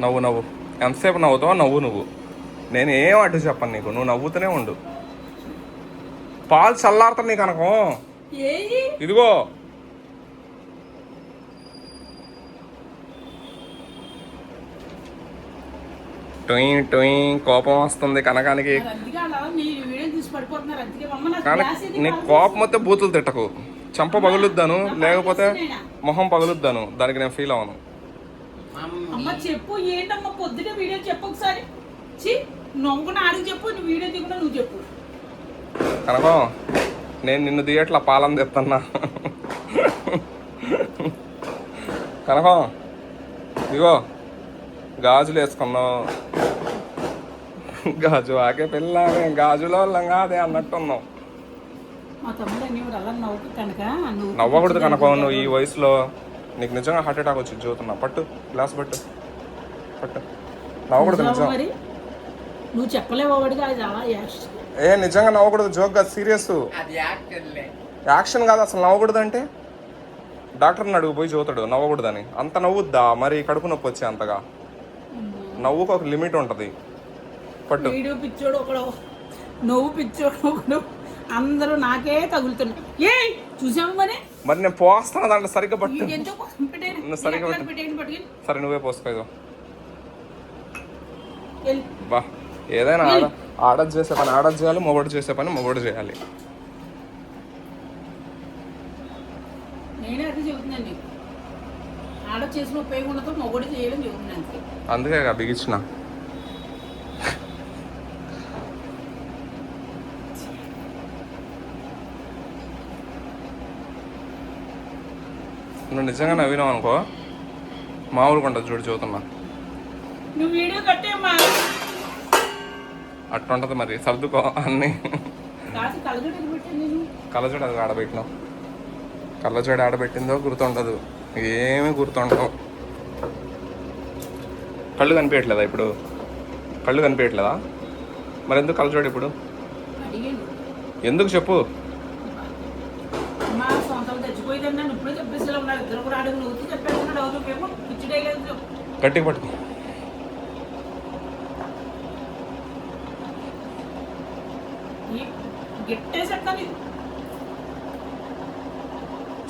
నవ్వు నవ్వు. ఎంతసేపు నవ్వుతావో నవ్వు నువ్వు. నేను ఏం అడ్డు చెప్పను నీకు. నువ్వు నవ్వుతూనే ఉండు. పాలు చల్లారుతా నీకు అనకం. ఇదిగో. టొయ్ టొయ్ కోపం వస్తుంది కనకానికి. నాకు. కోపం వస్తే బూతులు తిట్టకు. చంప పగులుద్దాను. లేకపోతే మొహం పగులుద్దాను. దానికి నేను ఫీల్ అవను అమ్మ. చెప్పు ఏంటమ్మా పొద్దున వీడియో చెప్పు ఒకసారి. చి నొంగు నాడికి చెప్పు నువ్వు వీడియో దిగునా నువ్వు చెప్పు. కనకం నేను నిన్ను దిగట్లా పాలన తెస్తున్నా కనకం ఇగో గాజులు వేసుకున్నావు. గాజు ఆకే పిల్ల మేము గాజులో వాళ్ళం కాదే అన్నట్టున్నావు. మా తమ్ముడు అన్ని కూడా అలా నవ్వు కనుక నువ్వు నవ్వకూడదు కనకం నువ్వు ఈ వయసులో నీకు నిజంగా హార్ట్ అటాక్ వచ్చి చూస్తున్నా పట్టు గ్లాస్ పట్టు. పట్టు. నవ్వకూడదు నిజం. నువ్వు చెప్పలేవు ఏ నిజంగా నవ్వకూడదు జోక్ కాదు సీరియస్ యాక్షన్ కాదు అసలు నవ్వకూడదు అంటే డాక్టర్ని అడుగు పోయి చూతాడు నవ్వకూడదని. అంత నవ్వుద్దా? మరి కడుపు నొప్పి వచ్చే అంతగా. నవ్వుకు ఒక లిమిట్ ఉంటుంది. పట్టు. వీడియో పిచ్చోడు ఒకడు. నువ్వు పిచ్చోడు అందరూ నాకే తగులుతున్నాయి ఏ చూసాము మరి? మరి నేను పోస్తున్నా దాంట్లో సరిగ్గా పట్టు. సరిగ్గా సరే నువ్వే పోసుకోదు బా ఏదైనా ఆడ ఆర్డర్ చేసే పని ఆర్డర్ చేయాలి మొగడు చేసే పని మొగడు చేయాలి. నేనే అది చెబుతున్నాను నీకు. ఆడ చేసిన ఉపయోగం ఉండదు మొగడు చేయడం చెబుతున్నాను. అందుకే బిగించిన. నువ్వు నిజంగా నవ్వినావు అనుకో మామూలుగా ఉంటుంది చూడు చూతున్నా నువ్వు వీడియో కట్టేమ్మా అట్టుంటది మరి సర్దుకో అన్నీ. కళ్ళజోడు అది ఆడబెట్టినావు. కళ్ళజోడు ఆడబెట్టిందో గుర్తుండదు. ఏమీ గుర్తుండవు. కళ్ళు కనిపించట్లేదా ఇప్పుడు? కళ్ళు కనిపించట్లేదా? మరి ఎందుకు కళ్ళజోడు ఇప్పుడు? ఎందుకు చెప్పు మా సొంతలు చచ్చిపోయిందని నన్ను ఇప్పుడే చెప్పేసి లేదు గట్టిగా పట్టుకో.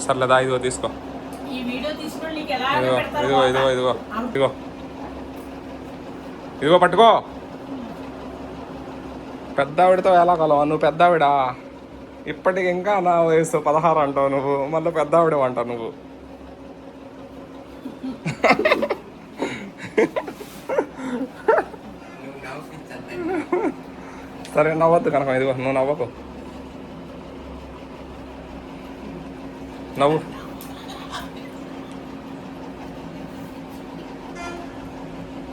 సర్లేదా ఇదిగో తీసుకో. ఇదిగో ఇదిగో ఇదిగో ఇదిగో ఇదిగో. ఇదిగో పట్టుకో. పెద్దావిడతో ఎలా కలవా? నువ్వు పెద్దావిడా? ఇప్పటికి ఇంకా నా వయసు పదహారు అంటావు నువ్వు. మళ్ళీ పెద్దావిడ అంటావు నువ్వు. సరే నవ్వద్దు కనుక ఇదిగో నువ్వు నవ్వకు. నవ్వు.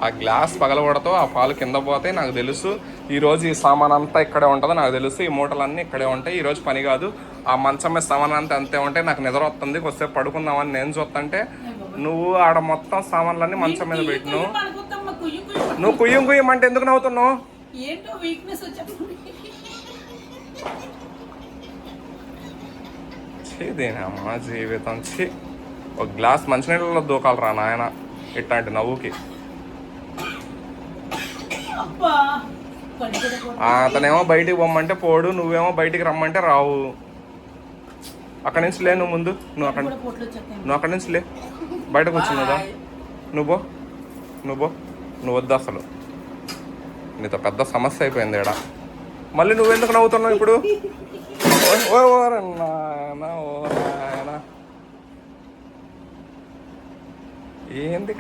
ఆ గ్లాస్ పగలబడతో ఆ పాలు కింద పోతే నాకు తెలుసు. ఈరోజు ఈ సామాన్ అంతా ఇక్కడే ఉంటుందో నాకు తెలుసు. ఈ మూటలన్నీ ఇక్కడే ఉంటాయి ఈరోజు పని కాదు. ఆ మంచం మీద సామాన్ అంతా అంతే ఉంటే నాకు నిద్ర వస్తుంది. కొద్దిసేపు పడుకుందామని నేను చూస్తుంటే నువ్వు ఆడ మొత్తం సామాన్లన్నీ మంచం మీద పెట్టిను అనుకుంటామ్మా కుయ్యి కుయ్యి నువ్వు కుయ్యం కుయ్యం అంటే ఎందుకు నవ్వుతున్నావు? చేదేనమ్మా జీవితం. ఛీ ఒక గ్లాస్ మంచినీళ్ళలో దూకాలరా నాయన ఇట్లాంటి నవ్వుకి. అతనేమో బయటికి పొమ్మంటే పోడు నువ్వేమో బయటికి రమ్మంటే రావు. అక్కడి నుంచి లే నువ్వు ముందు. నువ్వు అక్కడ నువ్వు అక్కడి నుంచి లే. బయటకు వచ్చిందా నువ్వు పో. నువ్వు పో. నువ్వు వద్దు అసలు. నీతో పెద్ద సమస్య అయిపోయింది ఇక్కడ మళ్ళీ నువ్వెందుకు నవ్వుతున్నావు ఇప్పుడు. ఏంది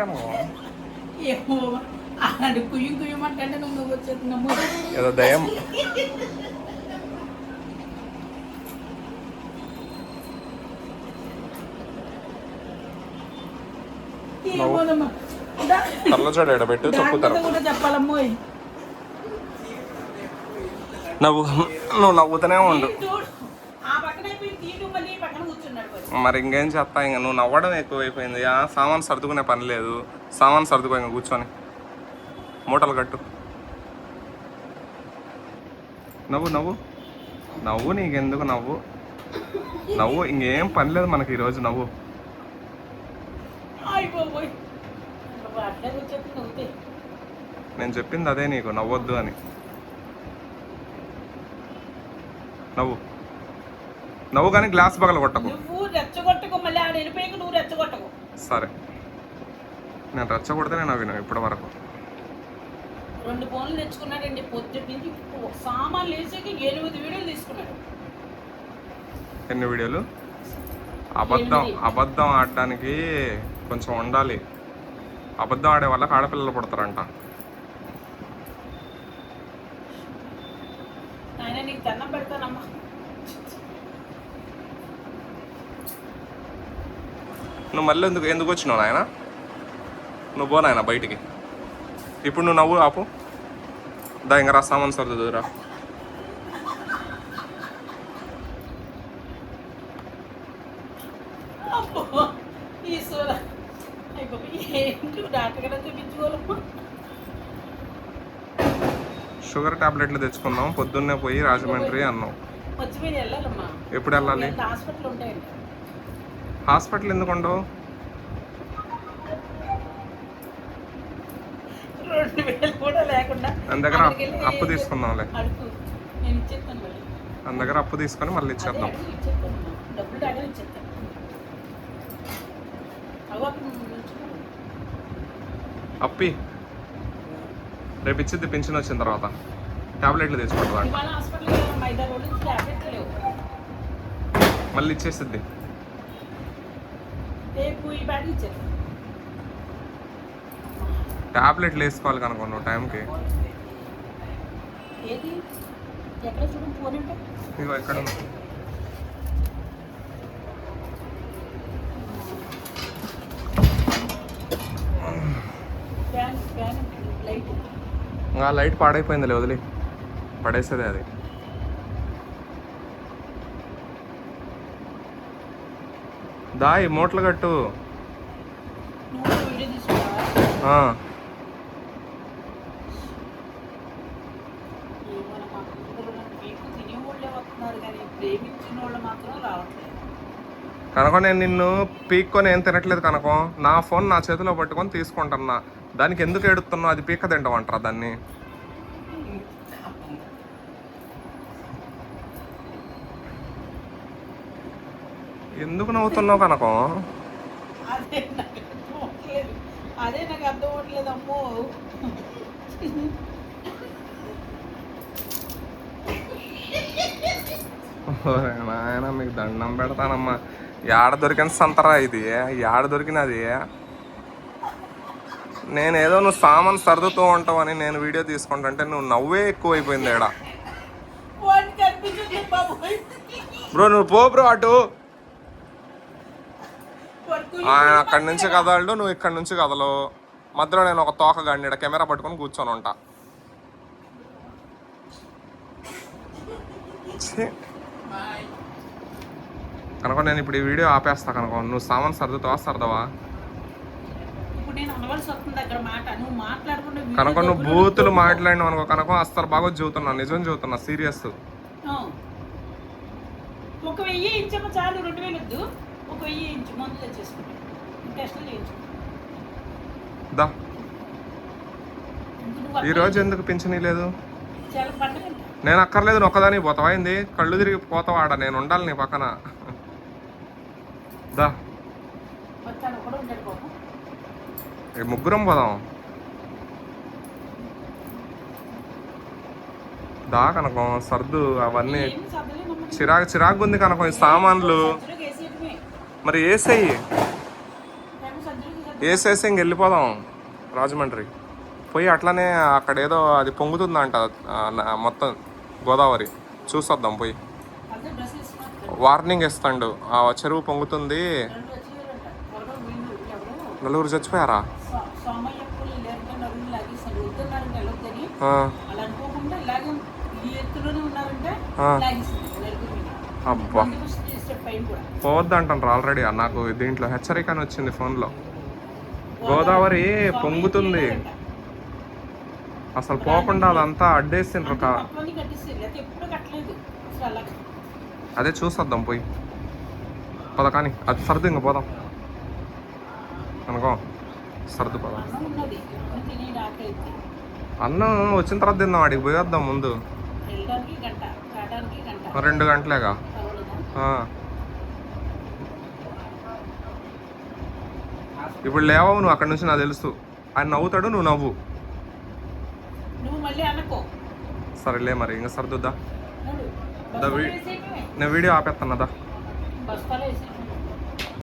నువ్వు నువ్వు వచ్చేస్తున్నాము ఏదో దయం ఎడబెట్టు తొక్కుతారు నవ్వు నువ్వు నవ్వుతూనే ఉండు. మరి. మరి ఇంకేం చేస్తా ఇంకా నువ్వు నవ్వడం ఎక్కువైపోయింది. ఆ సామాన్ సర్దుకునే పని లేదు. సామాన్ సర్దుకో ఇంకా కూర్చొని. మూటలు కట్టు. నవ్వు నవ్వు. నవ్వు నీకెందుకు నవ్వు? నవ్వు ఇంకేం పని లేదు మనకి ఈరోజు నవ్వు. నేను చెప్పింది అదే నీకు నవ్వొద్దు అని. నవ్వు. నవ్వు కానీ గ్లాస్ పగల కొట్టకు. సరే. నేను రెచ్చగొడితే నేను నవ్విన ఇప్పటి వరకు. రెండు ఫోన్లు తెచ్చుకున్నాడండి పొద్దుటి నుంచి సామాన్లు వేసాక ఎనిమిది వీడియోలు తీసుకున్నాడు. ఎన్ని వీడియోలు? అబద్ధం. అబద్ధం ఆడడానికి కొంచెం ఉండాలి. అబద్ధం ఆడే వాళ్ళకి ఆడపిల్లలు పుడతారంట. నువ్వు మళ్ళీ ఎందుకు ఎందుకు వచ్చినావు నాయన? నువ్వు పో నాయన బయటికి. ఇప్పుడు నువ్వు నవ్వు ఆపు. దా ఇంకా రా సామాన్ సర్దుదురా అబ్బో. షుగర్ టాబ్లెట్లు తెచ్చుకుందాం పొద్దున్నే పోయి రాజమండ్రి వెళ్ళాలమ్మా. ఎప్పుడు వెళ్ళాలి? హాస్పిటల్ ఎందుకు ఉండవు? దగ్గర అప్పు తీసుకుందాంలే. మన దగ్గర అప్పు తీసుకొని మళ్ళీ ఇచ్చేద్దాం. డబ్బులు అప్పి. రేపు ఇచ్చిద్ది పింఛన్ వచ్చిన తర్వాత. టాబ్లెట్లు తెచ్చుకుంటుందా? మళ్ళీ ఇచ్చేసిద్ది. ఇచ్చారు టాబ్లెట్లు వేసుకోవాలి కనుక నువ్వు టైంకి. ఏది? ఎక్కడ చూడు ఫోన్ అంటే ఇగో ఇక్కడ ఉంది. ఫ్యాన్ ఫ్యాన్ లైట్ ఇంకా లైట్ పాడైపోయిందిలే వదిలి. పడేసేదే అది. దాయి మూటలు కట్టు. కనుక నేను నిన్ను పీక్కొని ఏం తినట్లేదు కనుక. నా ఫోన్ నా చేతిలో పట్టుకొని తీసుకుంటున్నా. దానికి ఎందుకు ఎడుతున్నావు అది పీక్క తింటామంటారా దాన్ని? ఎందుకు నవ్వుతున్నావు కనుక? అదే నాకు అర్థం అవ్వట్లేదు అమ్మో. నాయన మీకు దండం పెడతానమ్మా. యాడ దొరికిన సంతరా ఇది? యాడ దొరికినది? నేను ఏదో నువ్వు సామాన్ సర్దుతూ ఉంటావని నేను వీడియో తీసుకుంటుంటే నువ్వు నవ్వే ఎక్కువైపోయింది అయిపోయింది వాడిని బ్రో నువ్వు పో బ్రో అటు. ఆయన అక్కడి నుంచి కదలడు నువ్వు ఇక్కడి నుంచి కదలు. మధ్యలో నేను ఒక తోక గండి కెమెరా పట్టుకొని కూర్చొని ఉంటా. కనుక నేను ఇప్పుడు ఈ వీడియో ఆపేస్తా కనుక. నువ్వు సామాన్ సర్దుతావా సర్దవా? నేను అనవలసి వస్తుంది అక్కడ మాట. నువ్వు మాట్లాడకుండా వీడియో కనుక నువ్వు బూతులు మాట్లాడినావు అనుకో. కనుక అస్సలు బాగా చెబుతున్నా నిజం చెబుతున్నా సీరియస్. ఒక వెయ్యి ఇంచమ్మ చాలు రెండు వేలు వద్దు. ఒక వెయ్యి ఇంచు మందులు తెచ్చేసుకుంటాను టెస్టులు చేయించుకుంటాను దా. ఇంక నువ్వు ఈ రోజు ఎందుకు పింఛనీ లేదు. నేను అక్కర్లేదు ఒక్కదాని పోతావా ఏంది? కళ్ళు తిరిగి పోతావాడ? నేను ఉండాలి నీ పక్కన. దా. ముగ్గురం పోదాం. దా కనకం సర్దు అవన్నీ. చిరాకు చిరాకు ఉంది కనకం ఈ సామాన్లు. మరి వేసేయి. వేసేసి ఇంక వెళ్ళిపోదాం రాజమండ్రి. పోయి అట్లనే అక్కడ ఏదో అది పొంగుతుందంట మొత్తం గోదావరి. చూసొద్దాం పోయి. వార్నింగ్ ఇస్తాడు. ఆ చెరువు పొంగుతుంది రెండు వచ్చేవారంట. ఎవరో వీళ్ళు ఎవరో నలుగురు చచ్చిపోయారా? అబ్బా. పోవద్దంటారు ఆల్రెడీ నాకు దీంట్లో హెచ్చరిక అని వచ్చింది ఫోన్లో. గోదావరి పొంగుతుంది. అసలు పోకుండా అదంతా అడ్డేసిండ్రు కదా అదే చూసొద్దాం పోయి. పోదా కానీ అది సర్దు ఇంకా పోదాం. అనుకో సర్దు పద. అన్నం వచ్చిన తర్వాత తిందాం వాడికి పోయేద్దాం ముందు. రెండు గంటలేగా. ఇప్పుడు లేవవు నువ్వు అక్కడ నుంచి నాకు తెలుసు. ఆయన నవ్వుతాడు నువ్వు నవ్వు. సరేలే మరి ఇంకా సర్దుద్దా. నేను వీడియో ఆపేస్తాను దా. బస్తాలు వేసేయటమే.